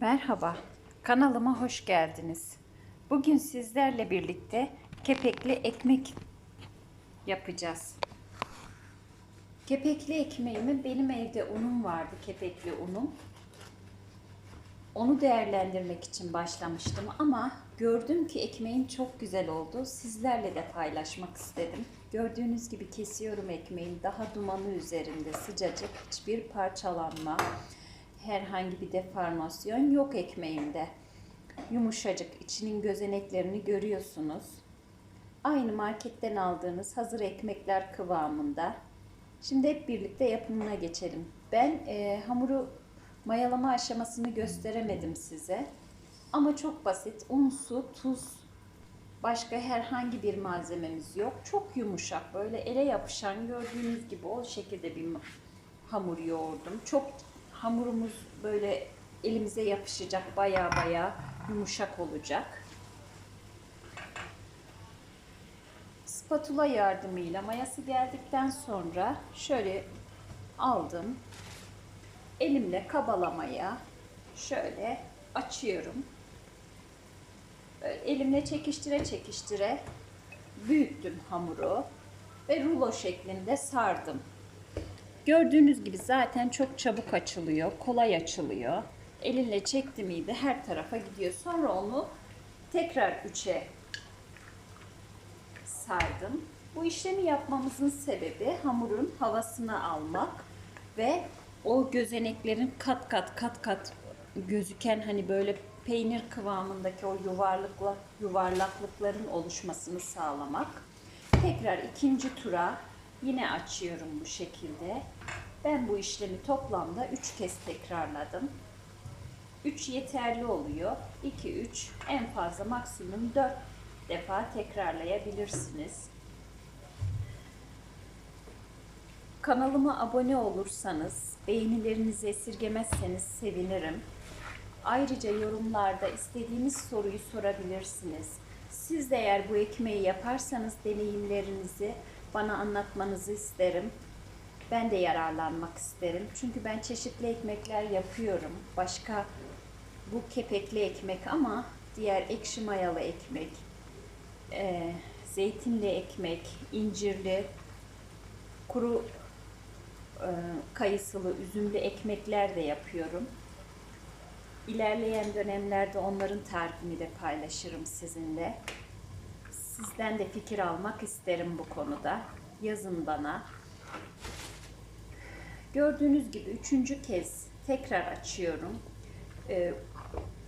Merhaba, kanalıma hoş geldiniz. Bugün sizlerle birlikte kepekli ekmek yapacağız. Kepekli ekmeğimi benim evde unum vardı, kepekli unum. Onu değerlendirmek için başlamıştım ama gördüm ki ekmeğim çok güzel oldu. Sizlerle de paylaşmak istedim. Gördüğünüz gibi kesiyorum ekmeğin daha dumanı üzerinde sıcacık, hiçbir parçalanma, herhangi bir deformasyon yok ekmeğimde. Yumuşacık, içinin gözeneklerini görüyorsunuz. Aynı marketten aldığınız hazır ekmekler kıvamında. Şimdi hep birlikte yapımına geçelim. Ben e, hamuru mayalama aşamasını gösteremedim size. Ama çok basit. Un, su, tuz, başka herhangi bir malzememiz yok. Çok yumuşak, böyle ele yapışan gördüğünüz gibi o şekilde bir hamur yoğurdum. Çok hamurumuz böyle elimize yapışacak, baya baya yumuşak olacak. Spatula yardımıyla mayası geldikten sonra şöyle aldım. Elimle kabalamaya şöyle açıyorum. Böyle elimle çekiştire çekiştire büyüttüm hamuru ve rulo şeklinde sardım. Gördüğünüz gibi zaten çok çabuk açılıyor, kolay açılıyor. Elinle çekti miydi her tarafa gidiyor. Sonra onu tekrar üçe sardım. Bu işlemi yapmamızın sebebi hamurun havasını almak ve o gözeneklerin kat kat kat kat gözüken hani böyle peynir kıvamındaki o yuvarlıkla yuvarlaklıkların oluşmasını sağlamak. Tekrar ikinci tura yine açıyorum bu şekilde. Ben bu işlemi toplamda 3 kez tekrarladım. 3 yeterli oluyor. 2 3 en fazla maksimum 4 defa tekrarlayabilirsiniz. Kanalıma abone olursanız, beğenilerinizi esirgemezseniz sevinirim. Ayrıca yorumlarda istediğiniz soruyu sorabilirsiniz. Siz de eğer bu ekmeği yaparsanız deneyimlerinizi bana anlatmanızı isterim. Ben de yararlanmak isterim. Çünkü ben çeşitli ekmekler yapıyorum. Başka bu kepekli ekmek ama diğer ekşi mayalı ekmek, e, zeytinli ekmek, incirli, kuru e, kayısılı, üzümlü ekmekler de yapıyorum. İlerleyen dönemlerde onların tarifini de paylaşırım sizinle. Sizden de fikir almak isterim bu konuda. Yazın bana. Gördüğünüz gibi üçüncü kez tekrar açıyorum. Ee,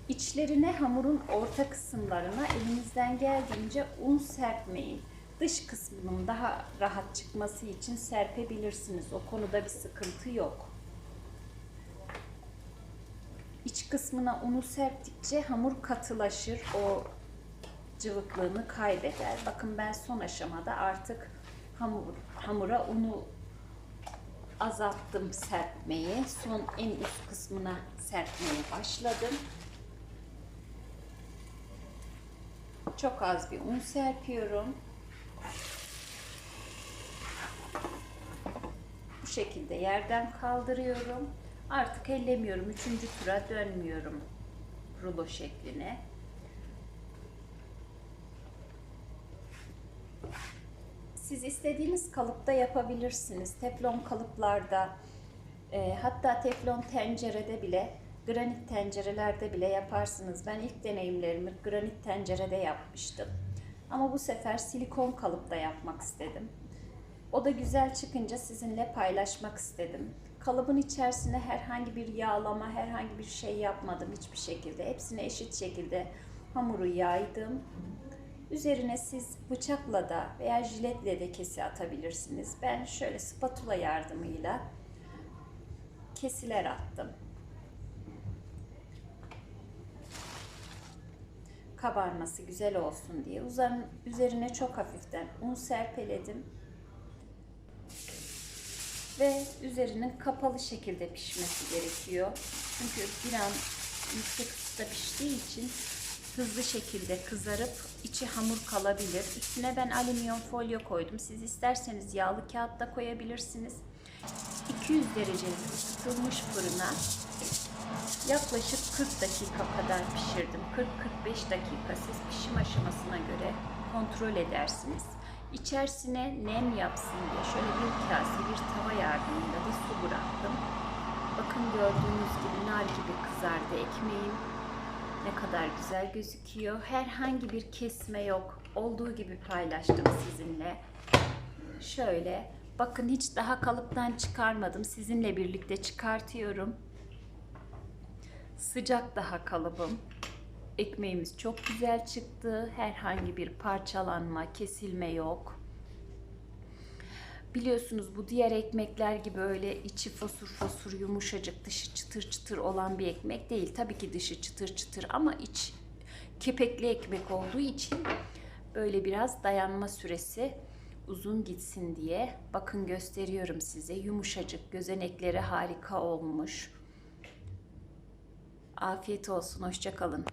içlerine hamurun orta kısımlarına elinizden geldiğince un serpmeyin. Dış kısmının daha rahat çıkması için serpebilirsiniz. O konuda bir sıkıntı yok. İç kısmına unu serptikçe hamur katılaşır. O cıvıklığını kaybeder. Bakın ben son aşamada artık hamur, hamura unu azalttım serpmeyi. Son en üst kısmına serpmeye başladım. Çok az bir un serpiyorum. Bu şekilde yerden kaldırıyorum. Artık ellemiyorum. Üçüncü tura dönmüyorum rulo şekline. Siz istediğiniz kalıpta yapabilirsiniz. Teflon kalıplarda, e, hatta teflon tencerede bile, granit tencerelerde bile yaparsınız. Ben ilk deneyimlerimi granit tencerede yapmıştım. Ama bu sefer silikon kalıpta yapmak istedim. O da güzel çıkınca sizinle paylaşmak istedim. Kalıbın içerisine herhangi bir yağlama, herhangi bir şey yapmadım hiçbir şekilde. Hepsini eşit şekilde hamuru yaydım. Üzerine siz bıçakla da veya jiletle de kesi atabilirsiniz. Ben şöyle spatula yardımıyla kesiler attım. Kabarması güzel olsun diye. Üzerine çok hafiften un serpeledim. Ve üzerinin kapalı şekilde pişmesi gerekiyor. Çünkü bir an yüksek ısıda piştiği için hızlı şekilde kızarıp içi hamur kalabilir. Üstüne ben alüminyum folyo koydum. Siz isterseniz yağlı kağıt da koyabilirsiniz. 200 derecelik ısıtılmış fırına Yaklaşık 40 dakika kadar pişirdim. 40-45 dakika siz pişim aşamasına göre kontrol edersiniz. İçerisine nem yapsın diye şöyle bir kase bir tava yardımıyla da su bıraktım. Bakın gördüğünüz gibi nar gibi kızardı ekmeğim. Ne kadar güzel gözüküyor. Herhangi bir kesme yok. Olduğu gibi paylaştım sizinle. Şöyle bakın hiç daha kalıptan çıkarmadım. Sizinle birlikte çıkartıyorum. Sıcak daha kalıbım. Ekmeğimiz çok güzel çıktı. Herhangi bir parçalanma, kesilme yok. Biliyorsunuz bu diğer ekmekler gibi öyle içi fosur fosur yumuşacık dışı çıtır çıtır olan bir ekmek değil. Tabii ki dışı çıtır çıtır ama iç kepekli ekmek olduğu için böyle biraz dayanma süresi uzun gitsin diye bakın gösteriyorum size yumuşacık gözenekleri harika olmuş. Afiyet olsun hoşça kalın.